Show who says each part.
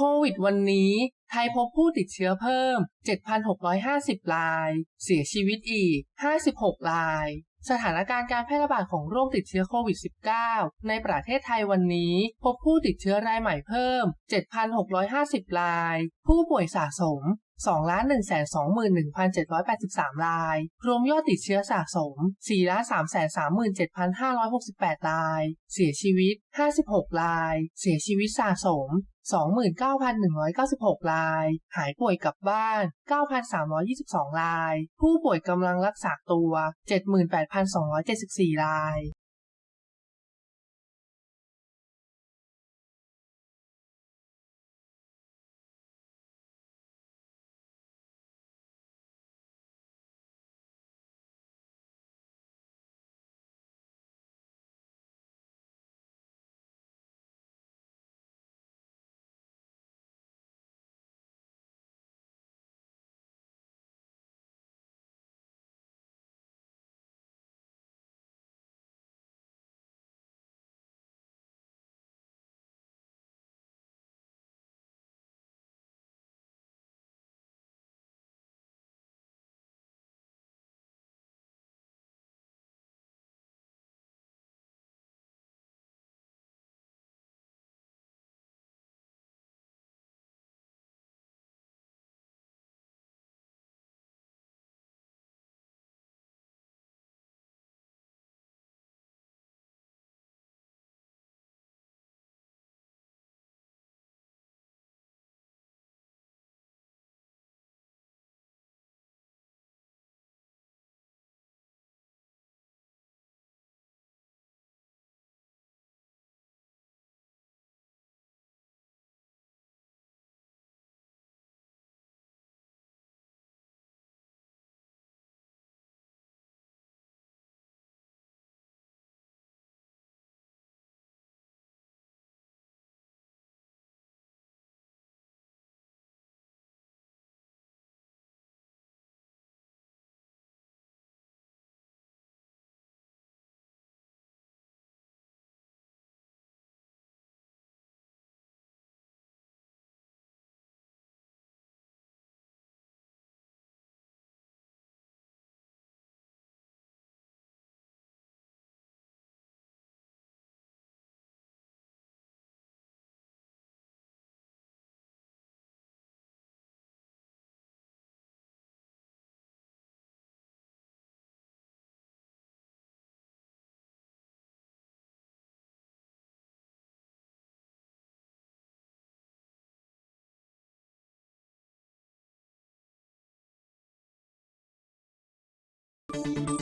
Speaker 1: ควิดวันนี้ไทยพบผู้ติดเชื้อเพิ่ม 7,650 ราย เสียชีวิตอีก 56 ราย สถานการณ์การแพร่ระบาดของโรคติดเชื้อโควิด -19 ในประเทศไทยวันนี้ พบผู้ติดเชื้อรายใหม่เพิ่ม 7,650 ราย ผู้ป่วยสะสม 2,121,783 ราย รวมยอดติดเชื้อสะสม4,337,568 ราย เสียชีวิต 56 ราย เสียชีวิตสะสม29,196 ราย หายป่วยกลับบ้าน 9,322 ราย ผู้ป่วยกำลังรักษาตัว 78,274 ราย
Speaker 2: you